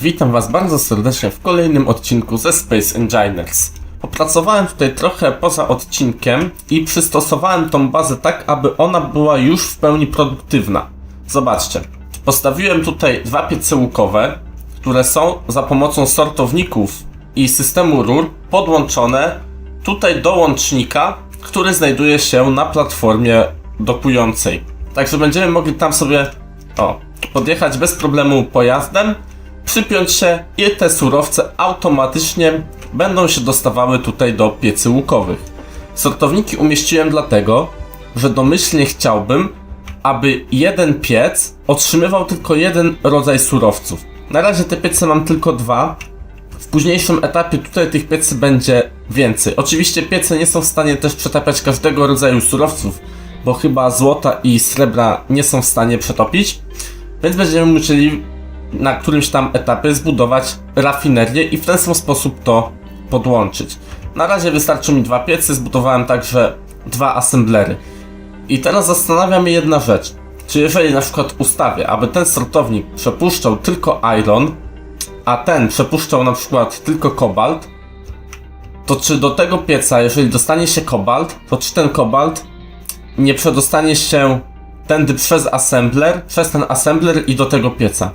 Witam Was bardzo serdecznie w kolejnym odcinku ze Space Engineers. Popracowałem tutaj trochę poza odcinkiem i przystosowałem tą bazę tak, aby ona była już w pełni produktywna. Zobaczcie, postawiłem tutaj dwa piece łukowe, które są za pomocą sortowników i systemu rur podłączone tutaj do łącznika, który znajduje się na platformie dokującej. Także będziemy mogli tam sobie o, podjechać bez problemu pojazdem, przypiąć się i te surowce automatycznie będą się dostawały tutaj do piecy łukowych. Sortowniki umieściłem dlatego, że domyślnie chciałbym, aby jeden piec otrzymywał tylko jeden rodzaj surowców. Na razie te piece mam tylko dwa. W późniejszym etapie tutaj tych piecy będzie więcej. Oczywiście piece nie są w stanie też przetapiać każdego rodzaju surowców, bo chyba złota i srebra nie są w stanie przetopić. Więc będziemy musieli na którymś tam etapie zbudować rafinerię i w ten sam sposób to podłączyć. Na razie wystarczy mi dwa piecy, zbudowałem także dwa assemblery. I teraz zastanawia mnie jedna rzecz. Czy jeżeli na przykład ustawię, aby ten sortownik przepuszczał tylko iron, a ten przepuszczał na przykład tylko kobalt, to czy do tego pieca, jeżeli dostanie się kobalt, to czy ten kobalt nie przedostanie się tędy przez assembler, przez ten assembler i do tego pieca.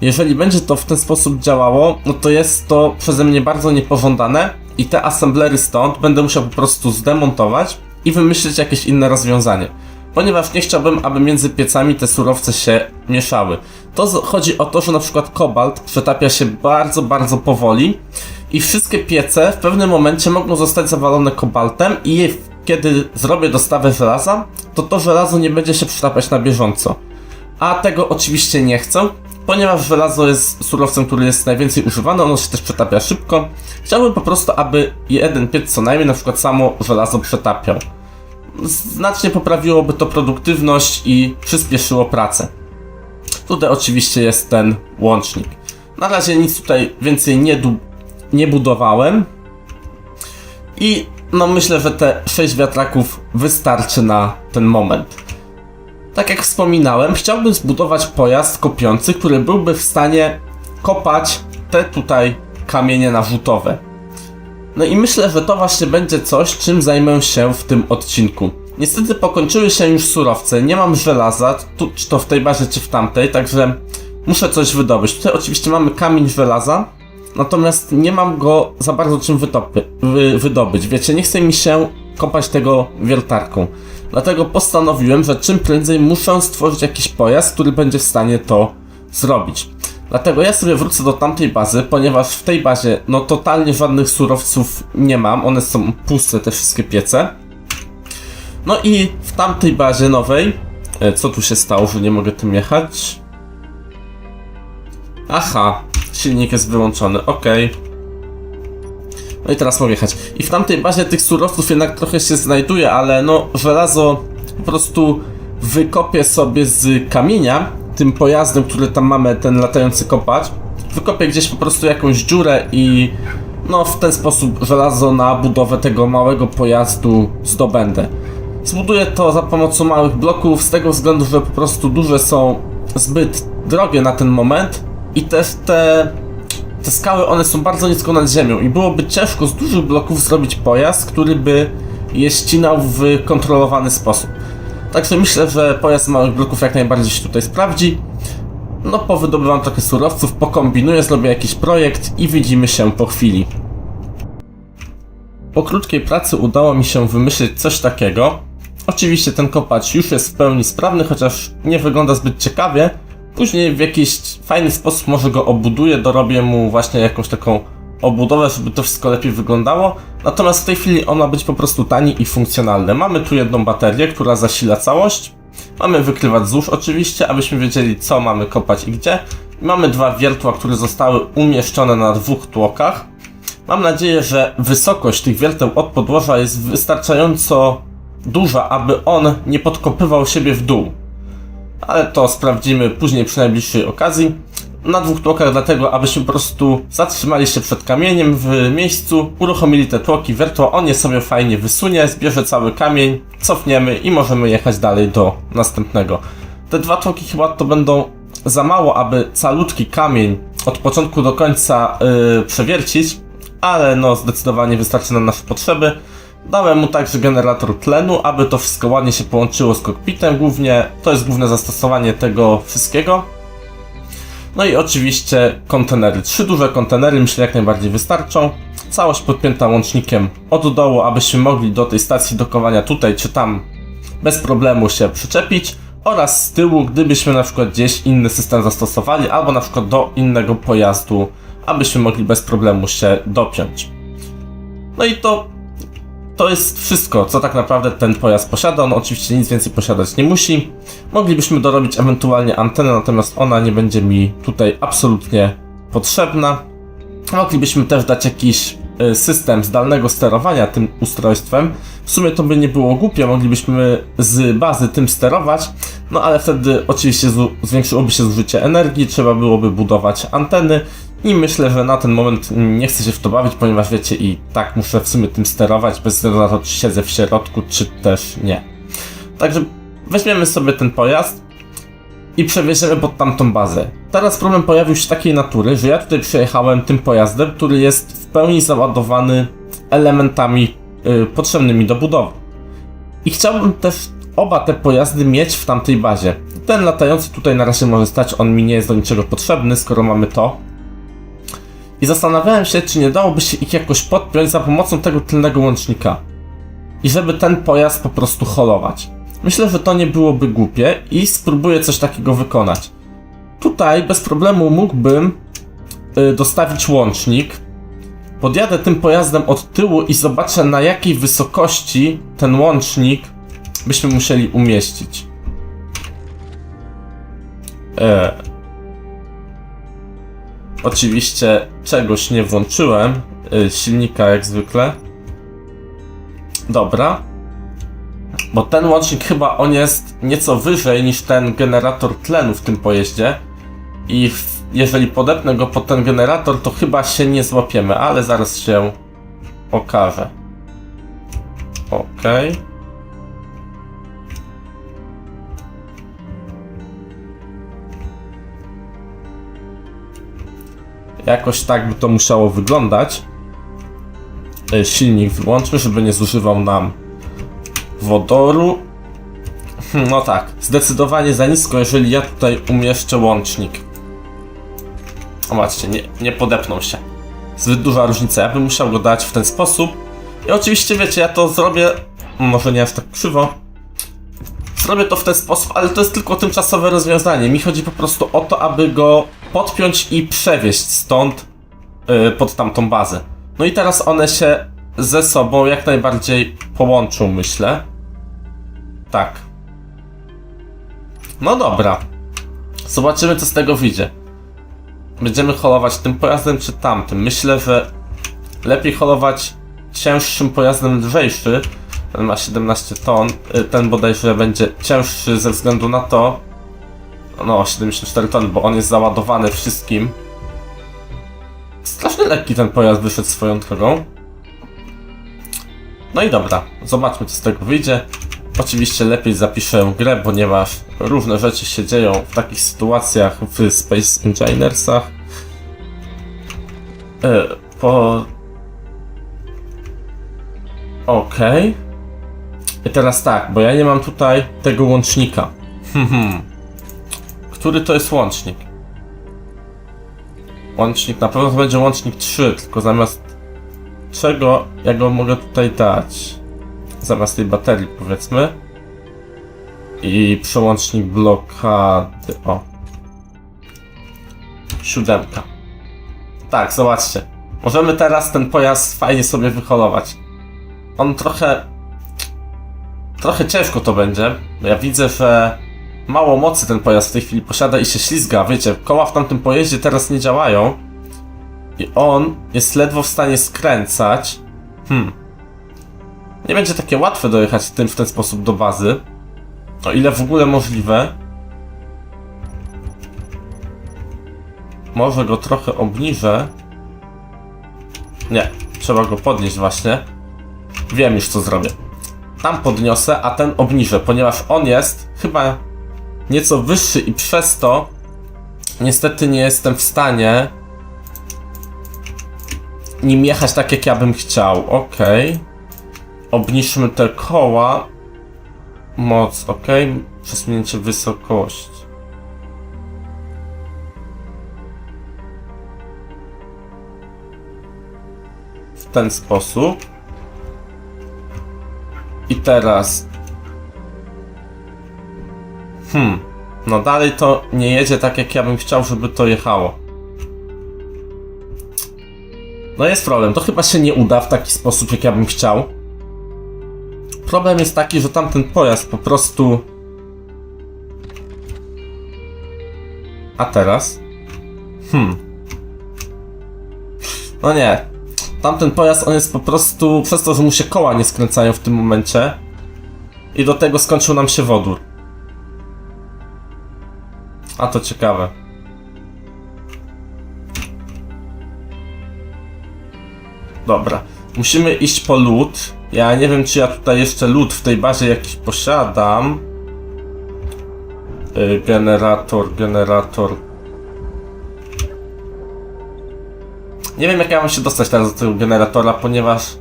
Jeżeli będzie to w ten sposób działało, no to jest to przeze mnie bardzo niepożądane i te assemblery stąd będę musiał po prostu zdemontować i wymyślić jakieś inne rozwiązanie. Ponieważ nie chciałbym, aby między piecami te surowce się mieszały. To chodzi o to, że na przykład kobalt przetapia się bardzo, bardzo powoli i wszystkie piece w pewnym momencie mogą zostać zawalone kobaltem i kiedy zrobię dostawę żelaza, to to żelazo nie będzie się przetapiać na bieżąco. A tego oczywiście nie chcę, ponieważ żelazo jest surowcem, który jest najwięcej używany, ono się też przetapia szybko. Chciałbym po prostu, aby jeden piec co najmniej na przykład samo żelazo przetapiał. Znacznie poprawiłoby to produktywność i przyspieszyło pracę. Tutaj oczywiście jest ten łącznik. Na razie nic tutaj więcej nie, nie budowałem. I no myślę, że te 6 wiatraków wystarczy na ten moment. Tak jak wspominałem, chciałbym zbudować pojazd kopiący, który byłby w stanie kopać te tutaj kamienie narzutowe. No i myślę, że to właśnie będzie coś, czym zajmę się w tym odcinku. Niestety pokończyły się już surowce, nie mam żelaza, tu, czy to w tej bazie, czy w tamtej, także muszę coś wydobyć. Tutaj oczywiście mamy kamień żelaza, natomiast nie mam go za bardzo czym wytopy, wy, wydobyć. Wiecie, nie chce mi się kopać tego wiertarką. Dlatego postanowiłem, że czym prędzej muszę stworzyć jakiś pojazd, który będzie w stanie to zrobić. Dlatego ja sobie wrócę do tamtej bazy, ponieważ w tej bazie no totalnie żadnych surowców nie mam, one są puste te wszystkie piece. No i w tamtej bazie nowej, e, co tu się stało, że nie mogę tym jechać? Aha, silnik jest wyłączony, okej. No i teraz mogę jechać. I w tamtej bazie tych surowców jednak trochę się znajduje, ale no żelazo po prostu wykopię sobie z kamienia, tym pojazdem, który tam mamy, ten latający kopacz. Wykopię gdzieś po prostu jakąś dziurę i no w ten sposób żelazo na budowę tego małego pojazdu zdobędę. Zbuduję to za pomocą małych bloków, z tego względu, że po prostu duże są zbyt drogie na ten moment i też te te skały, one są bardzo nisko nad ziemią i byłoby ciężko z dużych bloków zrobić pojazd, który by je ścinał w kontrolowany sposób. Także myślę, że pojazd małych bloków jak najbardziej się tutaj sprawdzi. No, powydobywam trochę surowców, pokombinuję, zrobię jakiś projekt i widzimy się po chwili. Po krótkiej pracy udało mi się wymyślić coś takiego. Oczywiście ten kopacz już jest w pełni sprawny, chociaż nie wygląda zbyt ciekawie. Później w jakiś fajny sposób może go obuduję, dorobię mu właśnie jakąś taką obudowę, żeby to wszystko lepiej wyglądało. Natomiast w tej chwili on ma być po prostu tani i funkcjonalny. Mamy tu jedną baterię, która zasila całość. Mamy wykrywacz złóż oczywiście, abyśmy wiedzieli co mamy kopać i gdzie. Mamy dwa wiertła, które zostały umieszczone na dwóch tłokach. Mam nadzieję, że wysokość tych wierteł od podłoża jest wystarczająco duża, aby on nie podkopywał siebie w dół. Ale to sprawdzimy później przy najbliższej okazji. Na dwóch tłokach dlatego, abyśmy po prostu zatrzymali się przed kamieniem w miejscu, uruchomili te tłoki, wiertło, on je sobie fajnie wysunie, zbierze cały kamień, cofniemy i możemy jechać dalej do następnego. Te dwa tłoki chyba to będą za mało, aby calutki kamień od początku do końca yy, przewiercić, ale no zdecydowanie wystarczy na nasze potrzeby. Dałem mu także generator tlenu, aby to wszystko ładnie się połączyło z kokpitem głównie. To jest główne zastosowanie tego wszystkiego. No i oczywiście kontenery. Trzy duże kontenery myślę jak najbardziej wystarczą. Całość podpięta łącznikiem od dołu, abyśmy mogli do tej stacji dokowania tutaj czy tam bez problemu się przyczepić oraz z tyłu, gdybyśmy na przykład gdzieś inny system zastosowali albo na przykład do innego pojazdu, abyśmy mogli bez problemu się dopiąć. No i to to jest wszystko, co tak naprawdę ten pojazd posiada. On oczywiście nic więcej posiadać nie musi. Moglibyśmy dorobić ewentualnie antenę, natomiast ona nie będzie mi tutaj absolutnie potrzebna. Moglibyśmy też dać jakiś y, system zdalnego sterowania tym ustrojstwem. W sumie to by nie było głupie, moglibyśmy z bazy tym sterować, no ale wtedy oczywiście zwiększyłoby się zużycie energii, trzeba byłoby budować anteny i myślę, że na ten moment nie chcę się w to bawić, ponieważ wiecie i tak muszę w sumie tym sterować, bez względu na to czy siedzę w środku, czy też nie. Także weźmiemy sobie ten pojazd i przewieziemy pod tamtą bazę. Teraz problem pojawił się takiej natury, że ja tutaj przyjechałem tym pojazdem, który jest w pełni załadowany elementami y, potrzebnymi do budowy. I chciałbym też oba te pojazdy mieć w tamtej bazie. Ten latający tutaj na razie może stać, on mi nie jest do niczego potrzebny, skoro mamy to. I zastanawiałem się, czy nie dałoby się ich jakoś podpiąć za pomocą tego tylnego łącznika. I żeby ten pojazd po prostu holować. Myślę, że to nie byłoby głupie i spróbuję coś takiego wykonać. Tutaj bez problemu mógłbym y, dostawić łącznik. Podjadę tym pojazdem od tyłu i zobaczę na jakiej wysokości ten łącznik byśmy musieli umieścić. E. Oczywiście czegoś nie włączyłem. y, Silnika jak zwykle. Dobra. Bo ten łącznik chyba on jest nieco wyżej niż ten generator tlenu w tym pojeździe. I jeżeli podepnę go pod ten generator, to chyba się nie złapiemy, ale zaraz się okaże. Okej. Jakoś tak by to musiało wyglądać. E, Silnik wyłączmy, żeby nie zużywał nam wodoru. Hm, No tak, zdecydowanie za nisko, jeżeli ja tutaj umieszczę łącznik. Zobaczcie, nie, nie podepnął się. Zbyt duża różnica, ja bym musiał go dać w ten sposób. I oczywiście, wiecie, ja to zrobię, może nie aż tak krzywo. Zrobię to w ten sposób, ale to jest tylko tymczasowe rozwiązanie. Mi chodzi po prostu o to, aby go podpiąć i przewieźć stąd yy, pod tamtą bazę. No i teraz one się ze sobą jak najbardziej połączą, myślę. Tak. No dobra. Zobaczymy, co z tego wyjdzie. Będziemy holować tym pojazdem czy tamtym. Myślę, że lepiej holować cięższym pojazdem lżejszy. Ten ma 17 ton. Y, Ten bodajże będzie cięższy ze względu na to. No, 74 ton, bo on jest załadowany wszystkim. Strasznie lekki ten pojazd wyszedł swoją drogą. No i dobra, zobaczmy co z tego wyjdzie. Oczywiście lepiej zapiszę grę, ponieważ różne rzeczy się dzieją w takich sytuacjach w Space Engineersach. E, po... Okej. I teraz tak, bo ja nie mam tutaj tego łącznika. Hmm, Który to jest łącznik? Łącznik, na pewno to będzie łącznik 3, tylko zamiast czego ja go mogę tutaj dać? Zamiast tej baterii powiedzmy. I przełącznik blokady. O. Siódemka. Tak, zobaczcie. Możemy teraz ten pojazd fajnie sobie wyholować. On trochę... Trochę ciężko to będzie. Ja widzę, że mało mocy ten pojazd w tej chwili posiada i się ślizga. Wiecie, koła w tamtym pojeździe teraz nie działają. I on jest ledwo w stanie skręcać. Hmm. Nie będzie takie łatwe dojechać tym w ten sposób do bazy. O ile w ogóle możliwe. Może go trochę obniżę. Nie, trzeba go podnieść właśnie. Wiem już co zrobię. Tam podniosę, a ten obniżę, ponieważ on jest chyba nieco wyższy i przez to niestety nie jestem w stanie nim jechać tak, jak ja bym chciał. Okej. Obniżmy te koła. Moc, ok. Przesunięcie wysokości. W ten sposób. I teraz. Hmm. No dalej to nie jedzie tak, jak ja bym chciał, żeby to jechało. No jest problem. To chyba się nie uda w taki sposób, jak ja bym chciał. Problem jest taki, że tamten pojazd po prostu. A teraz? Hmm. No nie. Tamten pojazd on jest po prostu przez to, że mu się koła nie skręcają w tym momencie. I do tego skończył nam się wodór. A to ciekawe. Dobra. Musimy iść po lód. Ja nie wiem, czy ja tutaj jeszcze lód w tej bazie jakiś posiadam. Y, generator, generator. Nie wiem, jak ja mam się dostać teraz do tego generatora, ponieważ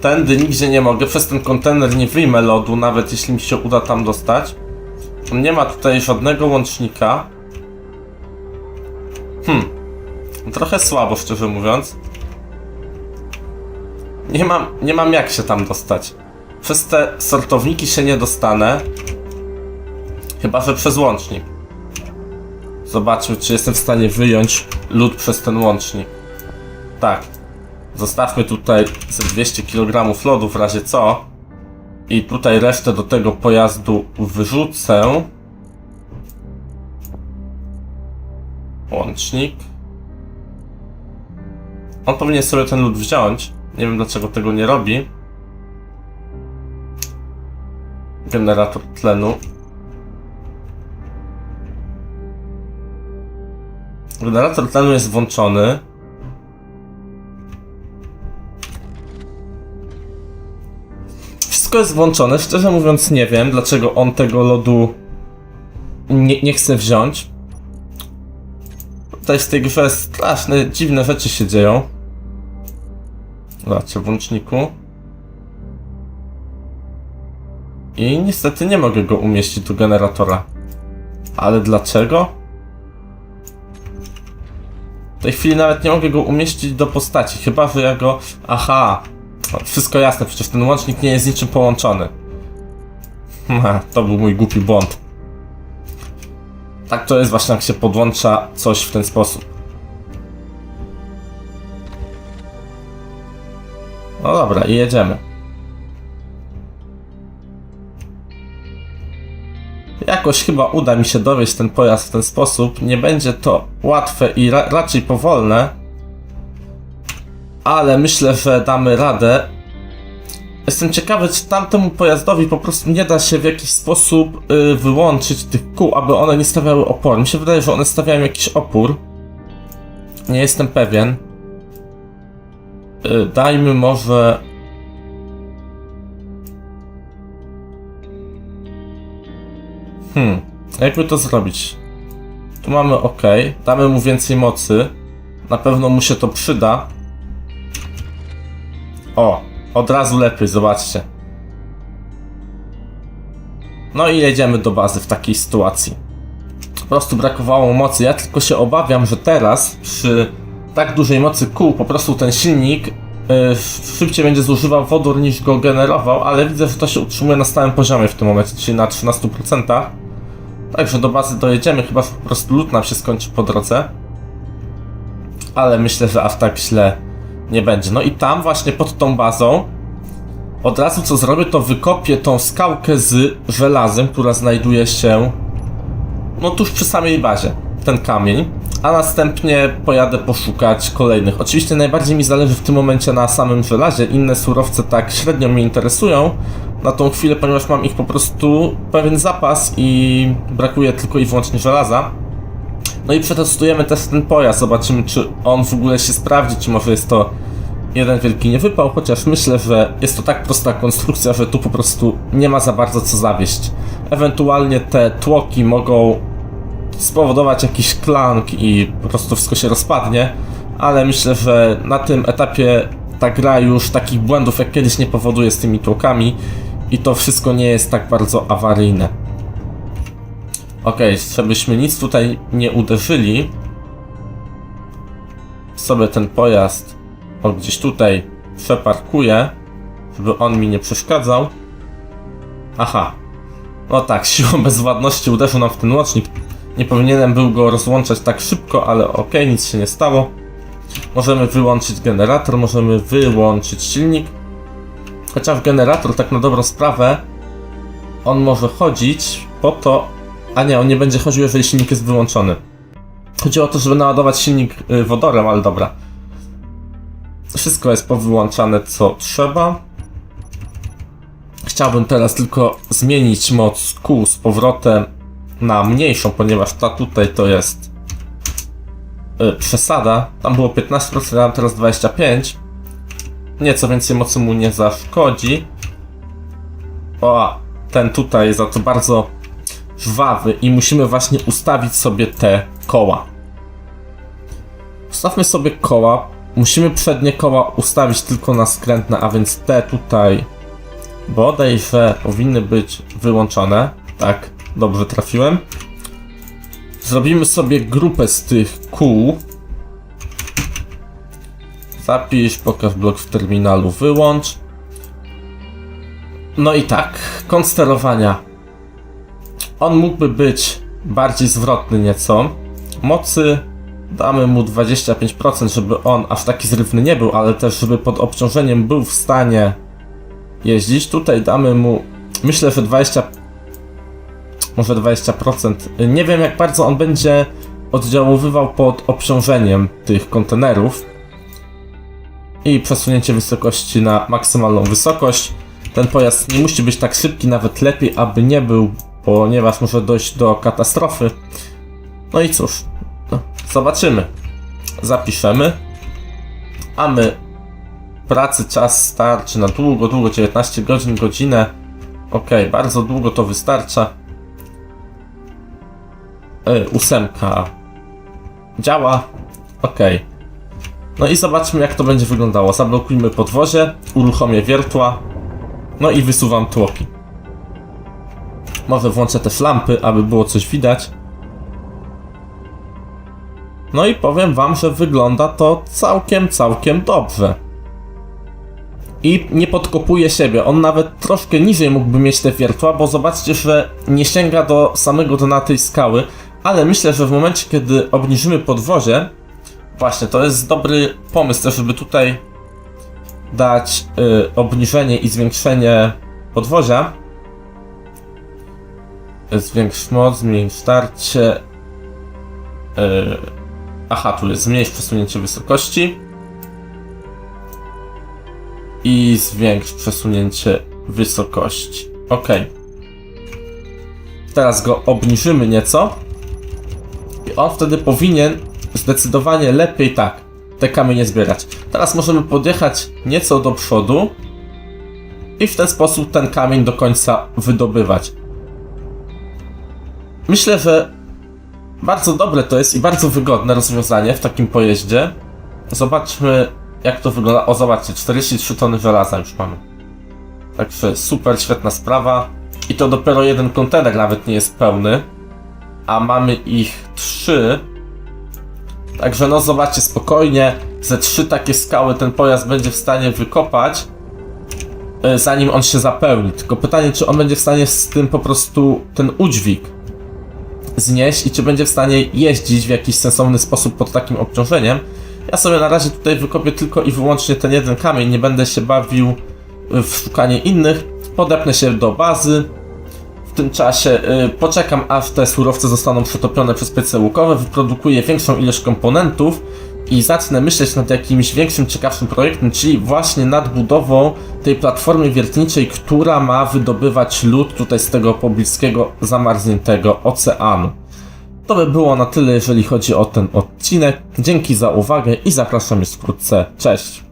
tędy nigdzie nie mogę. Przez ten kontener nie wyjmę lodu, nawet jeśli mi się uda tam dostać. Nie ma tutaj żadnego łącznika. Hmm. Trochę słabo, szczerze mówiąc. Nie mam, nie mam jak się tam dostać. Przez te sortowniki się nie dostanę. Chyba, że przez łącznik. Zobaczmy, czy jestem w stanie wyjąć lód przez ten łącznik. Tak. Zostawmy tutaj ze 200 kg lodu w razie co. I tutaj resztę do tego pojazdu wyrzucę. Łącznik. On powinien sobie ten lód wziąć. Nie wiem dlaczego tego nie robi. Generator tlenu. Generator tlenu jest włączony. Wszystko jest włączone. Szczerze mówiąc, nie wiem dlaczego on tego lodu nie, nie chce wziąć. Tutaj w tej grze straszne, dziwne rzeczy się dzieją. Zobaczcie, w łączniku. I niestety nie mogę go umieścić do generatora. Ale dlaczego? W tej chwili nawet nie mogę go umieścić do postaci, chyba że ja go... Aha! No, Wszystko jasne, przecież ten łącznik nie jest niczym połączony. To był mój głupi błąd. Tak to jest właśnie, jak się podłącza coś w ten sposób. No dobra, i jedziemy. Jakoś chyba uda mi się dowieść ten pojazd w ten sposób. Nie będzie to łatwe i ra raczej powolne. Ale myślę, że damy radę. Jestem ciekawy, czy tamtemu pojazdowi po prostu nie da się w jakiś sposób y, wyłączyć tych kół, aby one nie stawiały oporu. Mi się wydaje, że one stawiają jakiś opór. Nie jestem pewien. Y, dajmy może. Hmm, jakby to zrobić? Tu mamy OK, damy mu więcej mocy. Na pewno mu się to przyda. O, od razu lepiej, zobaczcie. No i jedziemy do bazy w takiej sytuacji. Po prostu brakowało mocy. Ja tylko się obawiam, że teraz przy tak dużej mocy kół po prostu ten silnik y, szybciej będzie zużywał wodór niż go generował, ale widzę, że to się utrzymuje na stałym poziomie w tym momencie, czyli na 13%. Także do bazy dojedziemy, chyba po prostu lód nam się skończy po drodze. Ale myślę, że aż tak źle nie będzie. No i tam właśnie pod tą bazą od razu co zrobię, to wykopię tą skałkę z żelazem, która znajduje się no tuż przy samej bazie, ten kamień, a następnie pojadę poszukać kolejnych. Oczywiście najbardziej mi zależy w tym momencie na samym żelazie, inne surowce tak średnio mnie interesują na tą chwilę, ponieważ mam ich po prostu pewien zapas i brakuje tylko i wyłącznie żelaza. No i przetestujemy też ten pojazd, zobaczymy czy on w ogóle się sprawdzi, czy może jest to jeden wielki niewypał, chociaż myślę, że jest to tak prosta konstrukcja, że tu po prostu nie ma za bardzo co zawieść. Ewentualnie te tłoki mogą spowodować jakiś klank i po prostu wszystko się rozpadnie, ale myślę, że na tym etapie ta gra już takich błędów jak kiedyś nie powoduje z tymi tłokami i to wszystko nie jest tak bardzo awaryjne. Okej, żebyśmy nic tutaj nie uderzyli, sobie ten pojazd o gdzieś tutaj przeparkuję, żeby on mi nie przeszkadzał. Aha. No tak, siłą bezwładności uderzył nam w ten łącznik. Nie powinienem był go rozłączać tak szybko, ale okej, nic się nie stało. Możemy wyłączyć generator, możemy wyłączyć silnik. Chociaż generator, tak na dobrą sprawę, on może chodzić po to, a nie, on nie będzie chodził, jeżeli silnik jest wyłączony. Chodzi o to, żeby naładować silnik y, wodorem, ale dobra. Wszystko jest powyłączane, co trzeba. Chciałbym teraz tylko zmienić moc kół z powrotem na mniejszą, ponieważ ta tutaj to jest y, przesada. Tam było 15%, ja mam teraz 25%. Nieco więcej mocy mu nie zaszkodzi. O, ten tutaj za to bardzo żwawy i musimy właśnie ustawić sobie te koła. Ustawmy sobie koła. Musimy przednie koła ustawić tylko na skrętne, a więc te tutaj bodajże powinny być wyłączone. Tak, dobrze trafiłem. Zrobimy sobie grupę z tych kół. Zapisz, pokaż blok w terminalu, wyłącz. No i tak, kąt sterowania. On mógłby być bardziej zwrotny nieco. Mocy damy mu 25%, żeby on aż taki zrywny nie był, ale też żeby pod obciążeniem był w stanie jeździć. Tutaj damy mu, myślę, że 20, może 20%. Nie wiem jak bardzo on będzie oddziaływał pod obciążeniem tych kontenerów. I przesunięcie wysokości na maksymalną wysokość. Ten pojazd nie musi być tak szybki, nawet lepiej, aby nie był, ponieważ może dojść do katastrofy. No i cóż, no, zobaczymy. Zapiszemy. A my pracy czas starczy na długo, długo, 19 godzin, godzinę. Ok, bardzo długo to wystarcza. Yy, ósemka działa. Ok. No i zobaczmy jak to będzie wyglądało. Zablokujmy podwozie, uruchomię wiertła. No i wysuwam tłoki. Może włączę też lampy, aby było coś widać. No i powiem wam, że wygląda to całkiem, całkiem dobrze. I nie podkopuje siebie. On nawet troszkę niżej mógłby mieć te wiertła, bo zobaczcie, że nie sięga do samego dna tej skały. Ale myślę, że w momencie, kiedy obniżymy podwozie, właśnie to jest dobry pomysł też, żeby tutaj dać y, obniżenie i zwiększenie podwozia. Zwiększ moc, zmniejsz starcie. Y, aha, tu jest zmniejsz przesunięcie wysokości. I zwiększ przesunięcie wysokości. Ok. Teraz go obniżymy nieco. I on wtedy powinien zdecydowanie lepiej tak te kamienie zbierać. Teraz możemy podjechać nieco do przodu i w ten sposób ten kamień do końca wydobywać. Myślę, że bardzo dobre to jest i bardzo wygodne rozwiązanie w takim pojeździe. Zobaczmy jak to wygląda. O, zobaczcie, 43 tony żelaza już mamy. Także super, świetna sprawa. I to dopiero jeden kontener nawet nie jest pełny. A mamy ich trzy. Także no zobaczcie, spokojnie, ze trzy takie skały ten pojazd będzie w stanie wykopać, e, zanim on się zapełni. Tylko pytanie, czy on będzie w stanie z tym po prostu ten udźwig znieść i czy będzie w stanie jeździć w jakiś sensowny sposób pod takim obciążeniem. Ja sobie na razie tutaj wykopię tylko i wyłącznie ten jeden kamień, nie będę się bawił w szukanie innych. Podepnę się do bazy, w tym czasie y, poczekam aż te surowce zostaną przetopione przez piece łukowe, wyprodukuję większą ilość komponentów i zacznę myśleć nad jakimś większym, ciekawszym projektem, czyli właśnie nad budową tej platformy wiertniczej, która ma wydobywać lód tutaj z tego pobliskiego zamarzniętego oceanu. To by było na tyle, jeżeli chodzi o ten odcinek. Dzięki za uwagę i zapraszam już wkrótce. Cześć!